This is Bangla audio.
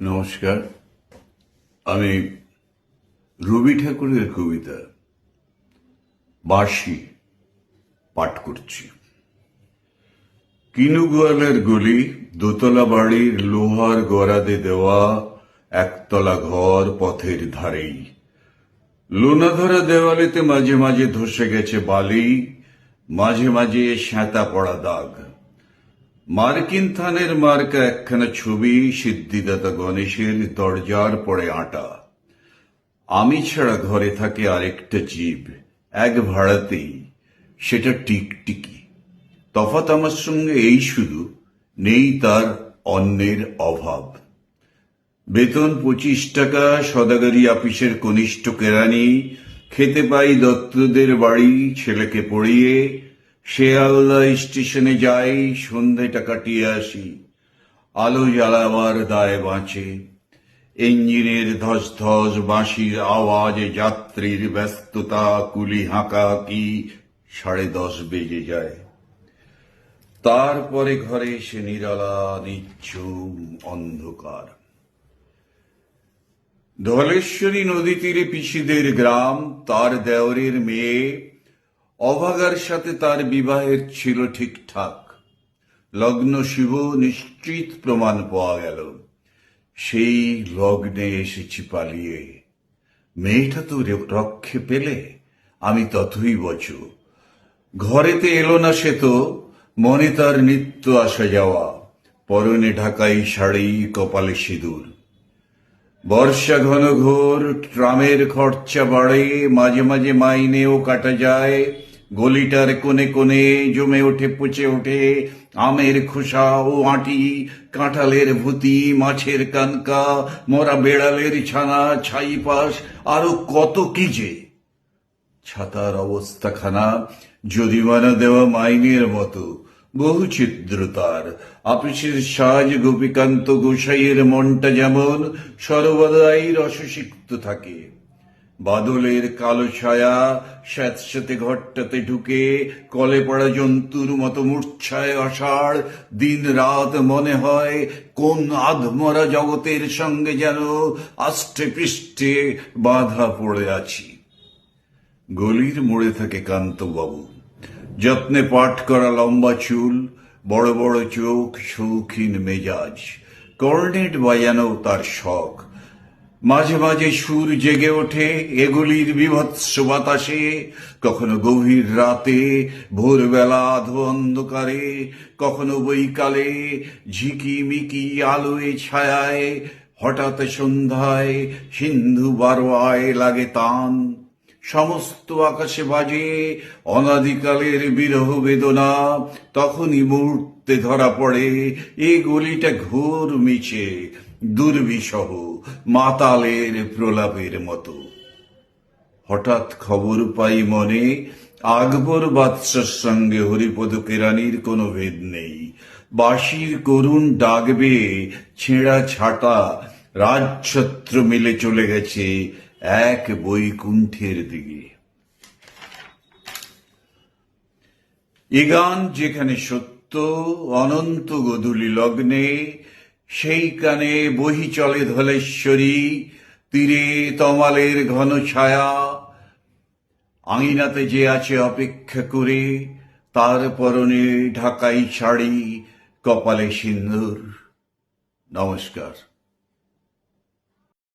নমস্কার। আমি রবি ঠাকুরের কবিতা, বাঁশি পাঠ করছি। কিনু গোয়ালের গলি, দোতলা বাড়ির লোহার গড়াদে দেওয়া একতলা ঘর পথের ধারেই। লোনাধরা দেওয়ালেতে মাঝে মাঝে ধসে গেছে বালি, মাঝে মাঝে শ্যাঁতা পড়া দাগ। মার্কিন থানের মার্কা একখানা ছবি সিদ্ধিদাতা গণেশের দরজার পরে আটা। আমি ছাড়া ঘরে থাকে আরেকটা জীব, এক ভাড়াতেই, সেটা টিকটিকি। তফাত আমার সঙ্গে এই শুধু, নেই তার অন্যের অভাব। বেতন পঁচিশ টাকা, সদাগারি আপিসের কনিষ্ঠ কেরানি, খেতে পাই দত্তদের বাড়ি, ছেলেকে পড়িয়ে শেয়ালদা স্টেশনে যাই সন্ধেটা কাটিয়ে আসি। আলো জ্বালাবার দায় বাঁচে। ইঞ্জিনের ধস ধস বাঁশির আওয়াজ যাত্রীর ব্যস্ততা কুলি হাঁকা কি সাড়ে দশ বেজে যায়। তারপরে ঘরে সে নিরালা, নিচ্ছুম অন্ধকার। ধলেশ্বরী নদী তীরে পিসিদের গ্রাম, তার দেওরের মেয়ে অভাগার সাথে তার বিবাহের ছিল ঠিকঠাক। লগ্ন শিব নিশ্চিত প্রমাণ পাওয়া গেল। সেই লগ্নে এসেছি পালিয়ে। মেয়েটা তো রক্ষে পেলে, আমি ততই বচ। ঘরেতে এলো না সে তো, মনে তার নিত্য আসা যাওয়া। পরনে ঢাকাই শাড়ি, কপালে সিঁদুর। বর্ষা ঘন ঘোর, ট্রামের খরচা বাড়ে, মাঝে মাঝে মাইনেও কাটা যায়। গলিটার কোণে কোণে জমে ওঠে পচে ওঠে আমের খোসা ও আঁটি কাঁঠালের ভুতি মাছের কানকা মরা বেড়ালের ছানা ছাই পাশ আরও কত কি যে ছাতার অবস্থাখানা জরিমানা দেওয়া মাইনের মতো বহু ছিদ্রতার আপিসের সাজ গোপীকান্ত গোসাইয়ের মনটা যেমন সর্বদাই রসসিক্ত থাকে বাদলের কালো ছায়া স্যাঁতস্যাঁতে ঘরটাতে ঢুকে, কলে পড়া জন্তুর মতো মূর্ছায় অষাঢ় দিন রাত মনে হয় কোন আধমরা জগতের সঙ্গে যেন আষ্টে পৃষ্ঠে বাধা পড়ে আছি। গলির মোড়ে থাকে কান্তবাবু। যত্নে পাঠ করা লম্বা চুল, বড় বড় চোখ, শৌখিন মেজাজ। কর্নেট বাজানো তার শখ। মাঝে মাঝে সুর জেগে ওঠে এগুলির বিভৎস বাতাসে, কখনো গভীর রাতে, ভোরবেলা আধো অন্ধকারে, কখনো বৈকালে ঝিকি মিকি আলোয় ছায়ায়, হঠাৎ সন্ধ্যায় সিন্ধু বারোয়ায় লাগে তান। সমস্ত আকাশে বাজে অনাদিকালের বিরহ বেদনা, তখনই মুহূর্তে ধরা পড়ে এই গলিটা ঘোর মিছে দুর্বিষহ মাতালের প্রলাপের মতো। হঠাৎ খবর পাই মনে, আকবর বাদশার সঙ্গে হরিপদ কেরানির কোনো ভেদ নেই। বাঁশির করুণ ডাকবে ছেঁড়া ছাটা রাজছত্র মিলে চলে গেছে এক বৈকুণ্ঠের দিকে। এ গান যেখানে সত্য, অনন্ত গধূলি লগ্নে সেইখানে বহি চলে ধলেশ্বরী, তীরে তমালের ঘন ছায়া। আঙিনাতে যে আছে অপেক্ষা করে, তার পরনে ঢাকাই শাড়ি, কপালে সিন্দুর। নমস্কার।